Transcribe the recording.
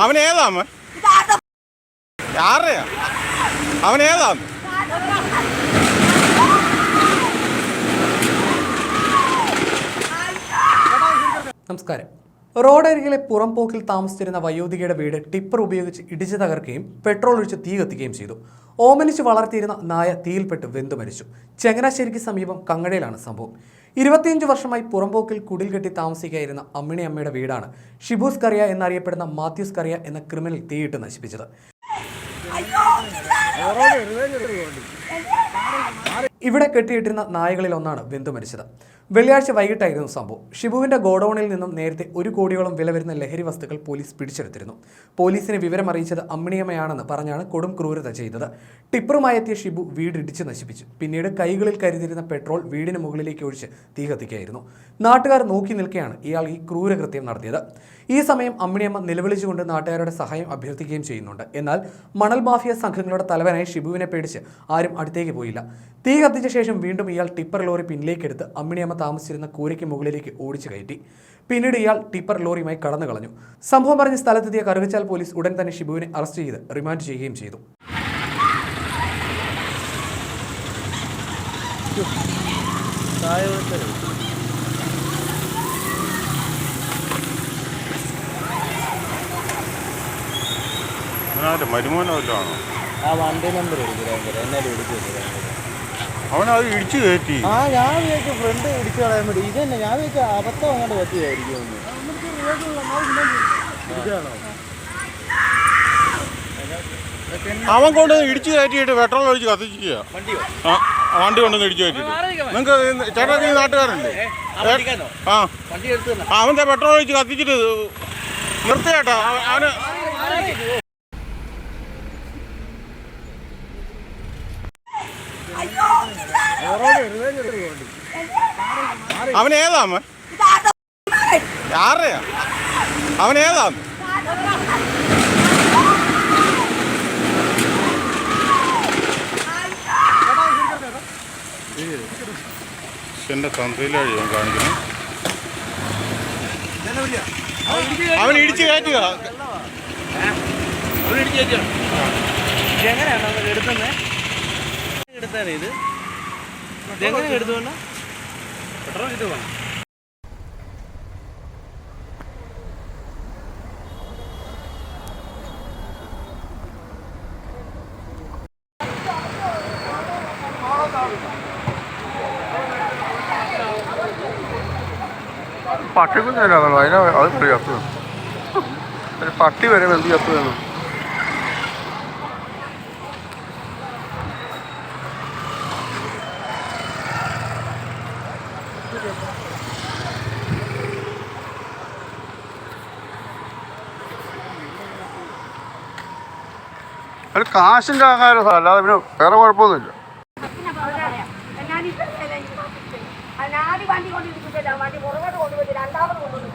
അവൻ ഏതാ അമ്മ? അവൻ ഏതാ നമസ്കാരം. റോഡരികിലെ പുറംപോക്കിൽ താമസിച്ചിരുന്ന വയോധികയുടെ വീട് ടിപ്പർ ഉപയോഗിച്ച് ഇടിച്ചു തകർക്കുകയും പെട്രോൾ ഒഴിച്ച് തീ കത്തിക്കുകയും ചെയ്തു ഓമനിച്ച് വളർത്തിയിരുന്ന നായ തീയിൽപ്പെട്ട് വെന്തു മരിച്ചു ചങ്ങനാശ്ശേരിക്ക് സമീപം കങ്ങടയിലാണ് സംഭവം ഇരുപത്തിയഞ്ച് വർഷമായി പുറംപോക്കിൽ കുടിൽ കെട്ടി താമസിക്കുകയായിരുന്ന അമ്മിണി അമ്മയുടെ വീടാണ് ഷിബൂസ് കറിയ എന്നറിയപ്പെടുന്ന മാത്യൂസ് കറിയ എന്ന ക്രിമിനൽ തീയിട്ട് നശിപ്പിച്ചത് ഇവിടെ കെട്ടിയിട്ടിരുന്ന നായകളിൽ ഒന്നാണ് ബിന്ദു മരിച്ചത്. വെള്ളിയാഴ്ച വൈകിട്ടായിരുന്നു സംഭവം. ഷിബുവിന്റെ ഗോഡൌണിൽ നിന്നും നേരത്തെ ഒരു കോടിയോളം വില വരുന്ന ലഹരി വസ്തുക്കൾ പോലീസ് പിടിച്ചെടുത്തിരുന്നു. പോലീസിനെ വിവരം അറിയിച്ചത് അമ്മിണിയമ്മയാണെന്ന് പറഞ്ഞാണ് കൊടും ക്രൂരത ചെയ്തത്. ടിപ്പറുമായി എത്തിയ ഷിബു വീടിടിച്ച് നശിപ്പിച്ചു. പിന്നീട് കൈകളിൽ കരുതിയിരുന്ന പെട്രോൾ വീടിന് മുകളിലേക്ക് ഒഴിച്ച് തീ കത്തിക്കുകയായിരുന്നു. നാട്ടുകാർ നോക്കി നിൽക്കെയാണ് ഇയാൾ ഈ ക്രൂരകൃത്യം നടത്തിയത്. ഈ സമയം അമ്മിണിയമ്മ നിലവിളിച്ചുകൊണ്ട് നാട്ടുകാരുടെ സഹായം അഭ്യർത്ഥിക്കുകയും ചെയ്യുന്നുണ്ട്. എന്നാൽ മണൽ മാഫിയ സംഘങ്ങളുടെ തലവനായി ഷിബുവിനെ പേടിച്ച് ആരും അടുത്തേക്ക് പോയില്ല. തീ കത്തിച്ച ശേഷം വീണ്ടും ഇയാൾ ടിപ്പർ ലോറി പിന്നിലേക്ക് എടുത്ത് അമ്മിണിയമ്മ താമസിച്ചിരുന്ന കൂരയ്ക്ക് മുകളിലേക്ക് ഓടിച്ചു കയറ്റി. പിന്നീട് ഇയാൾ ടിപ്പർ ലോറിയുമായി കടന്നു കളഞ്ഞു. സംഭവം പറഞ്ഞ സ്ഥലത്തെത്തിയ കറുകച്ചാൽ പോലീസ് ഉടൻ തന്നെ ഷിബുവിനെ അറസ്റ്റ് ചെയ്ത് റിമാൻഡ് ചെയ്യുകയും ചെയ്തു. മരുമോനോ ആ വണ്ടി നമ്പർ എടുക്കുക എന്നാലും എടുക്കുക അവനത് ഇടിച്ചു കയറ്റി. ആ ഞാൻ വിചാരിച്ചു ഫ്രണ്ട് ഇടിച്ചു കളയാൻ വേണ്ടി. ഇതന്നെ ഞാൻ വിചാരിച്ച അബദ്ധം അങ്ങോട്ട് പറ്റിയായിരിക്കും അവൻ കൊണ്ട് ഇടിച്ചു കയറ്റിയിട്ട് പെട്രോൾ ഒഴിച്ച് കത്തിച്ചിരിക്കുക ആ വണ്ടി കൊണ്ടൊന്ന് ഇടിച്ചു കയറ്റിട്ട് നിങ്ങൾക്ക് ചേട്ടാ നീ നാട്ടുകാരല്ലേ? ആ വണ്ടി എടുത്തു തന്നെ അവന്റെ പെട്രോൾ ഒഴിച്ച് കത്തിച്ചിട്ട് നിർത്തിയേട്ടാ ചേട്ടാ. അവന് അവൻ ഏതാ അമ്മ? ആരുടെയാ? അവൻ ഏതാ? എന്റെ തന്തയിലാണ് ഞാൻ കാണിക്കുന്നത് അവൻ ഇടിച്ചു കയറ്റുക. എങ്ങനെയാണ് എടുക്കുന്നത് എടുത്താണ് ഇത്. ഇതെങ്ങനെ എടുത്തുകൊണ്ട് പെട്രോൾ ഇത് വേണം പട്ടിക്കുഞ്ഞല്ലോ അതിനെ അത് ഒരു പട്ടി വരെ എന്ത് ചത്തു അത് കാശിന്റെ ആകാരം അല്ലാതെ പിന്നെ വേറെ കുഴപ്പമൊന്നുമില്ല. വണ്ടി കൊണ്ടിരിക്കുന്നില്ല വണ്ടി പുറകോട്ട് കൊണ്ടുപോയി രണ്ടാമത് കൊണ്ടുപോയി